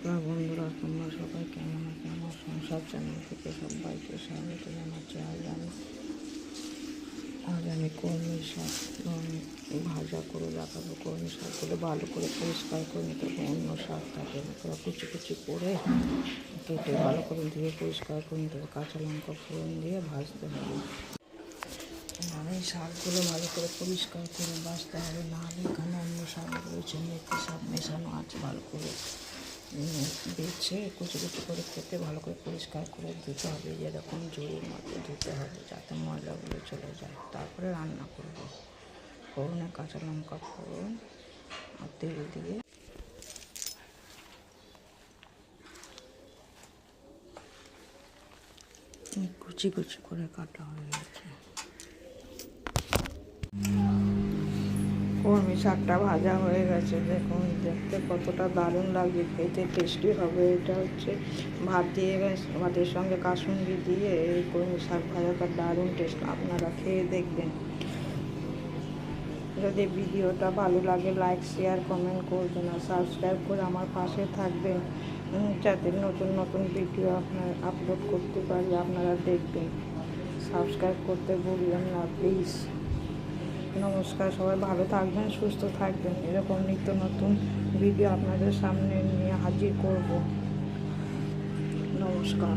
নমস্কার বন্ধুরা, তোমরা সবাই কেমন আছো? আমার সংসার চ্যানেল থেকে সবাইকে স্বাগত জানাচ্ছি। আজ আমি আজ আমি কর্মী শাক ভাজা করে দেখাবো। কর্মী শাকগুলো ভালো করে পরিষ্কার করে নিতে হবে, অন্য শাক থাকে তোরা কুচি কুচি করে কেটে ভালো করে ধুয়ে পরিষ্কার করে নিতে হবে। কাঁচা লঙ্কা ফোড়ন দিয়ে ভাজতে হবে। আমি শাকগুলো ভালো করে পরিষ্কার করে বাছতে হবে। নাহলে এখানে অন্য শাক রয়েছে, মেথি শাক মেশানো আছে ভালো করে। বেছে কুচি কুচি করে কেটে ভালো করে পরিষ্কার করে ধুতে হবে যেরকম জোরের মতো ধুতে হবে যাতে ময়লাগুলো চলে যায়। তারপরে রান্না করব। ফোড়নে কাঁচা লঙ্কা ফোড়ন আর তেল দিয়ে কুচি কুচি করে কাটা হয়ে গেছে। কর্মী শাকটা ভাজা হয়ে গেছে, দেখুন, দেখতে কতটা দারুণ লাগবে খেতে টেস্টি হবে, এটা হচ্ছে ভাত দিয়ে ভাতের সঙ্গে কাসুন্দি দিয়ে এই কর্মী শাক ভাজাটা দারুণ টেস্ট আপনারা খেয়ে দেখবেন। যদি ভিডিওটা ভালো লাগে লাইক শেয়ার কমেন্ট করবেন আর সাবস্ক্রাইব করে আমার পাশে থাকবেন যাতে নতুন নতুন ভিডিও আপনার আপলোড করতে পারি, আপনারা দেখবেন। সাবস্ক্রাইব করতে ভুলবেন না প্লিজ নমস্কার, সবাই ভালো থাকবেন, সুস্থ থাকবেন। এরকম নিত্য নতুন ভিডিও আপনাদের সামনে নিয়ে হাজির করব। নমস্কার।